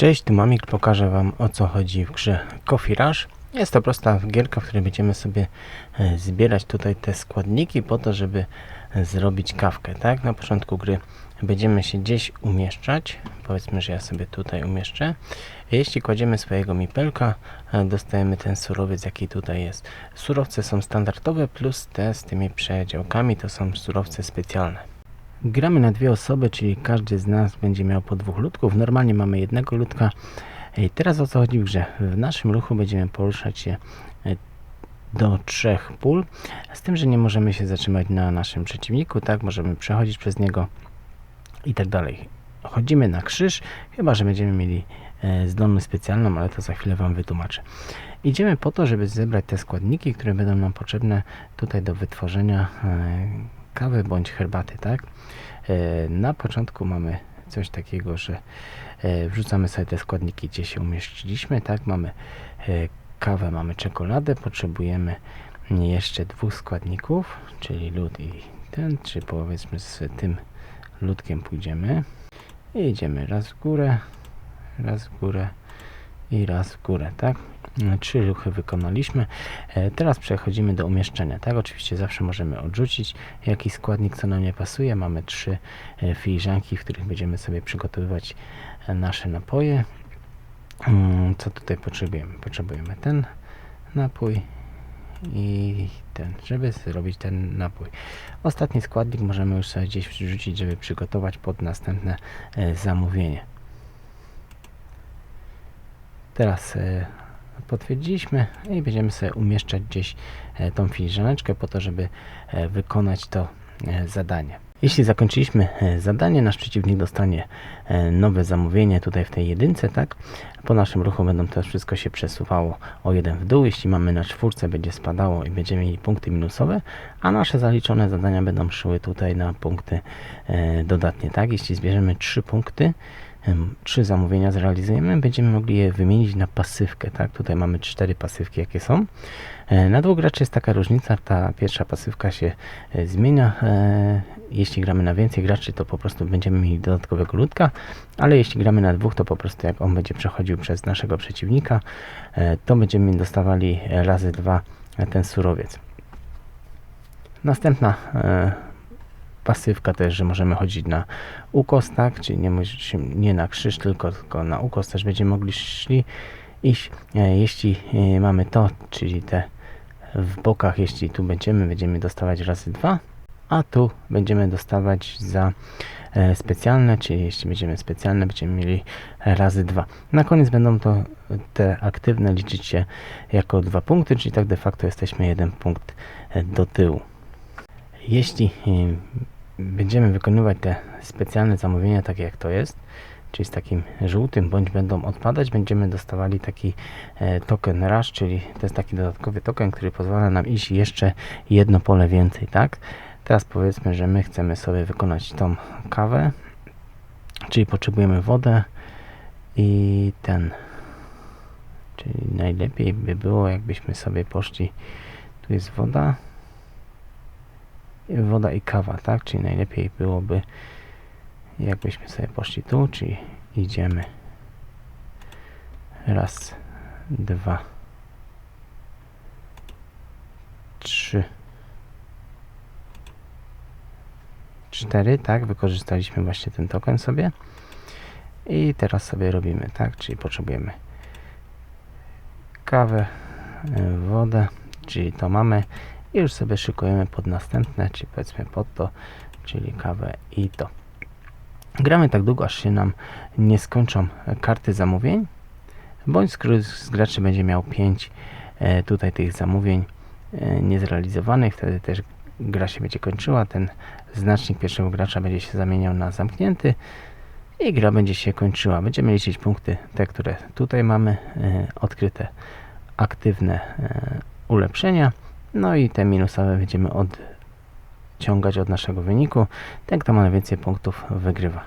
Cześć, tu Mamik, pokażę Wam o co chodzi w grze Coffee Rush. Jest to prosta gierka, w której będziemy sobie e, zbierać tutaj te składniki po to, żeby e, zrobić kawkę, tak? Na początku gry będziemy się gdzieś umieszczać, powiedzmy, że ja sobie tutaj umieszczę. Jeśli kładziemy swojego mipelka, e, dostajemy ten surowiec, jaki tutaj jest. Surowce są standardowe, plus te z tymi przedziałkami to są surowce specjalne. Gramy na dwie osoby, czyli każdy z nas będzie miał po dwóch ludków. Normalnie mamy jednego ludka. I teraz o co chodzi w grze? W naszym ruchu będziemy poruszać się e, do trzech pól, z tym, że nie możemy się zatrzymać na naszym przeciwniku, tak? Możemy przechodzić przez niego i tak dalej. Chodzimy na krzyż, chyba że będziemy mieli e, zdolność specjalną, ale to za chwilę Wam wytłumaczę. Idziemy po to, żeby zebrać te składniki, które będą nam potrzebne tutaj do wytworzenia e, kawy bądź herbaty, tak? E, na początku mamy coś takiego, że e, wrzucamy sobie te składniki, gdzie się umieściliśmy, tak? Mamy e, kawę, mamy czekoladę, potrzebujemy jeszcze dwóch składników, czyli lód i ten, czy powiedzmy z tym ludkiem pójdziemy i idziemy raz w górę, raz w górę i raz w górę, tak? Trzy ruchy wykonaliśmy. E, teraz przechodzimy do umieszczenia. Tak, oczywiście zawsze możemy odrzucić jakiś składnik, co nam nie pasuje. Mamy trzy e, filiżanki, w których będziemy sobie przygotowywać e, nasze napoje. Mm, co tutaj potrzebujemy? Potrzebujemy ten napój i ten, żeby zrobić ten napój. Ostatni składnik możemy już sobie gdzieś wrzucić, żeby przygotować pod następne zamówienie. Teraz potwierdziliśmy i będziemy sobie umieszczać gdzieś e, tą filiżaneczkę po to, żeby e, wykonać to e, zadanie. Jeśli zakończyliśmy zadanie, nasz przeciwnik dostanie nowe zamówienie tutaj w tej jedynce, tak? Po naszym ruchu będą to wszystko się przesuwało o jeden w dół. Jeśli mamy na czwórce, będzie spadało i będziemy mieli punkty minusowe, a nasze zaliczone zadania będą szły tutaj na punkty dodatnie, tak? Jeśli zbierzemy trzy punkty, trzy zamówienia zrealizujemy, będziemy mogli je wymienić na pasywkę. Tak? Tutaj mamy cztery pasywki, jakie są. E, na dwóch graczy jest taka różnica, ta pierwsza pasywka się e, zmienia. E, jeśli gramy na więcej graczy, to po prostu będziemy mieli dodatkowego ludka, ale jeśli gramy na dwóch, to po prostu jak on będzie przechodził przez naszego przeciwnika, to będziemy dostawali razy dwa ten surowiec. Następna pasywka też, że możemy chodzić na ukos, tak, czyli nie, nie na krzyż, tylko, tylko na ukos też będziemy mogli szli iść. E, jeśli e, mamy to, czyli te w bokach, jeśli tu będziemy, będziemy dostawać razy dwa, a tu będziemy dostawać za e, specjalne, czyli jeśli będziemy specjalne, będziemy mieli razy dwa. Na koniec będą to te aktywne liczyć się jako dwa punkty, czyli tak de facto jesteśmy jeden punkt do tyłu. Jeśli będziemy wykonywać te specjalne zamówienia, takie jak to jest, czyli z takim żółtym, bądź będą odpadać, będziemy dostawali taki e, token rush, czyli to jest taki dodatkowy token, który pozwala nam iść jeszcze jedno pole więcej, tak? Teraz powiedzmy, że my chcemy sobie wykonać tą kawę, czyli potrzebujemy wodę i ten, czyli najlepiej by było, jakbyśmy sobie poszli, tu jest woda, woda i kawa, tak? Czyli najlepiej byłoby, jakbyśmy sobie poszli tu, czyli idziemy raz, dwa, trzy, cztery, tak? Wykorzystaliśmy właśnie ten token sobie. I teraz sobie robimy, tak? Czyli potrzebujemy kawę, wodę, czyli to mamy i już sobie szykujemy pod następne, czyli powiedzmy pod to, czyli kawę i to. Gramy tak długo, aż się nam nie skończą karty zamówień, bądź z graczy będzie miał 5 e, tutaj tych zamówień e, niezrealizowanych, wtedy też gra się będzie kończyła, ten znacznik pierwszego gracza będzie się zamieniał na zamknięty i gra będzie się kończyła. Będziemy liczyć punkty, te, które tutaj mamy, e, odkryte aktywne ulepszenia. No i te minusowe będziemy odciągać od naszego wyniku. Ten, kto ma najwięcej punktów, wygrywa.